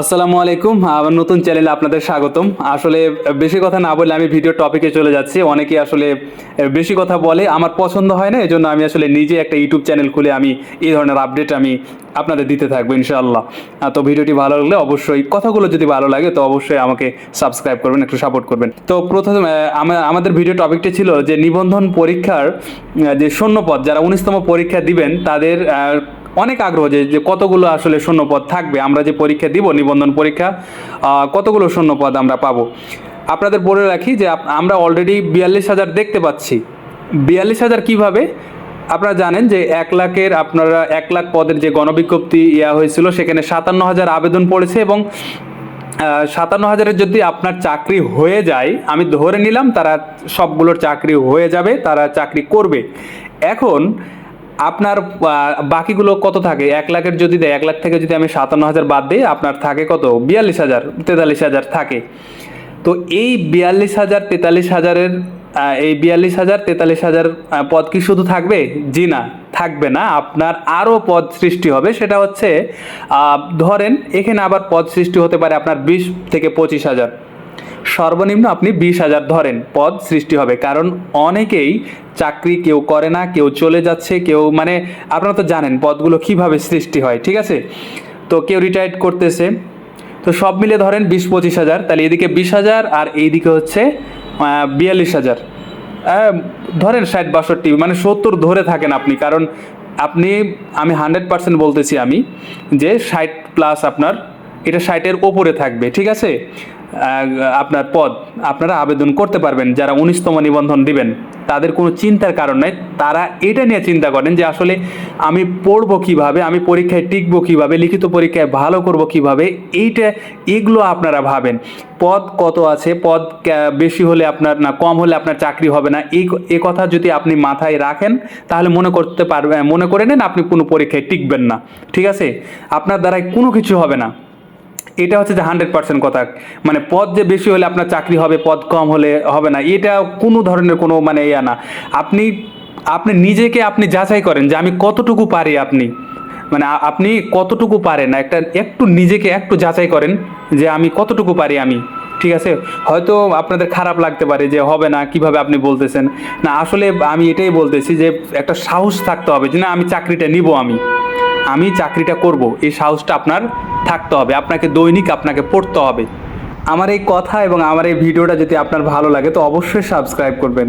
আসসালামু আলাইকুম। আমার নতুন চ্যানেলে আপনাদের স্বাগতম। আসলে বেশি কথা না বলে আমি ভিডিও টপিকে চলে যাচ্ছি। অনেকে আসলে বেশি কথা বলে, আমার পছন্দ হয় না, এজন্য আমি আসলে নিজে একটা ইউটিউব চ্যানেল খুলে আমি এই ধরনের আপডেট আমি আপনাদের দিতে থাকব, ইনশাআল্লাহ। তো ভিডিওটি ভালো লাগলে অবশ্যই, কথাগুলো যদি ভালো লাগে, তো অবশ্যই আমাকে সাবস্ক্রাইব করবেন, একটু সাপোর্ট করবেন। তো প্রথম আমাদের ভিডিও টপিকটি ছিল যে নিবন্ধন পরীক্ষার যে শূন্যপদ, যারা উনিশতম পরীক্ষা দিবেন, তাদের অনেক আগ্রহ যে যে কতগুলো আসলে শূন্যপদ থাকবে, আমরা যে পরীক্ষা দিব, নিবন্ধন পরীক্ষা কতগুলো শূন্যপদ আমরা পাবো? আপনাদের বলে রাখি যে আমরা অলরেডি বিয়াল্লিশ হাজার দেখতে পাচ্ছি। বিয়াল্লিশ হাজার কীভাবে? আপনারা জানেন যে, এক লাখের আপনারা এক লাখ পদের যে গণবিজ্ঞপ্তি ইয়া হয়েছিল, সেখানে সাতান্ন হাজার আবেদন পড়েছে এবং সাতান্ন হাজারের যদি আপনার চাকরি হয়ে যায়, আমি ধরে নিলাম তারা সবগুলোর চাকরি হয়ে যাবে, তারা চাকরি করবে। এখন আপনার বাকিগুলো কত থাকে? এক লাখের যদি দেয়, এক লাখ থেকে যদি আমি সাতান্ন হাজার বাদ দিই, আপনার থাকে কত? বিয়াল্লিশ হাজার, তেতাল্লিশ হাজার থাকে। তো এই বিয়াল্লিশ হাজার, তেতাল্লিশ হাজারের এই বিয়াল্লিশ হাজার, তেতাল্লিশ হাজার পদ কি শুধু থাকবে? জি না, থাকবে না। আপনার আরও পদ সৃষ্টি হবে। সেটা হচ্ছে ধরেন এখানে আবার পদ সৃষ্টি হতে পারে আপনার বিশ থেকে পঁচিশ হাজার। সর্বনিম্ন আপনি বিশ হাজার ধরেন, পদ সৃষ্টি হবে। কারণ অনেকেই চাকরি কেউ করে না, কেউ চলে যাচ্ছে, কেউ মানে আপনারা তো জানেন পদগুলো কীভাবে সৃষ্টি হয়, ঠিক আছে? তো কেউ রিটায়ার্ড করতেছে, তো সব মিলে ধরেন বিশ পঁচিশ হাজার, তাহলে এদিকে বিশ হাজার আর এইদিকে হচ্ছে বিয়াল্লিশ হাজার। ধরেন ষাট, বাষট্টি মানে সত্তর ধরে থাকেন আপনি। কারণ আপনি, আমি হান্ড্রেড পার্সেন্ট বলতেছি আমি যে ষাট প্লাস আপনার, এটা ষাটের ওপরে থাকবে, ঠিক আছে? আপনার পদ আপনারা আবেদন করতে পারবেন, যারা উনিশতম নিবন্ধন দিবেন। তাদের কোনো চিন্তার কারণ নাই। তারা এটা নিয়ে চিন্তা করেন যে আসলে আমি পড়ব কীভাবে, আমি পরীক্ষায় টিকবো কীভাবে, লিখিত পরীক্ষায় ভালো করব কীভাবে, এইটা এগুলো আপনারা ভাবেন। পদ কত আছে? পদ বেশি হলে আপনার না কম হলে আপনার চাকরি হবে না? এই এ কথা যদি আপনি মাথায় রাখেন, তাহলে মনে করতে পারবেন মনে করে নেন আপনি কোনো পরীক্ষায় টিকবেন না। ঠিক আছে? আপনার দ্বারাই কোনো কিছু হবে না। এটা হচ্ছে যে হান্ড্রেড পার্সেন্ট কথা। মানে পদ যে বেশি হলে আপনার চাকরি হবে, পদ কম হলে হবে না। এটা কোনো ধরনের কোনো মানে ইয়া না। আপনি আপনি নিজেকে আপনি যাচাই করেন যে আমি কতটুকু পারি আপনি। মানে আপনি কতটুকু পারেন? একটা, একটু নিজেকে একটু যাচাই করেন যে আমি কতটুকু পারি আমি। ঠিক আছে? হয়তো আপনাদের খারাপ লাগতে পারে যে হবে না, কীভাবে আপনি বলতেছেন। না, আসলে আমি এটাই বলতেছি যে একটা সাহস থাকতে হবে যে না, আমি চাকরিটা নিব আমি। আমি চাকরিটা করব। এই সাহসটা আপনার থাকতে হবে, আপনাকে দৈনিক আপনাকে পড়তে হবে। আমার এই কথা এবং আমার এই ভিডিওটা যদি আপনার ভালো লাগে, তো অবশ্যই সাবস্ক্রাইব করবেন।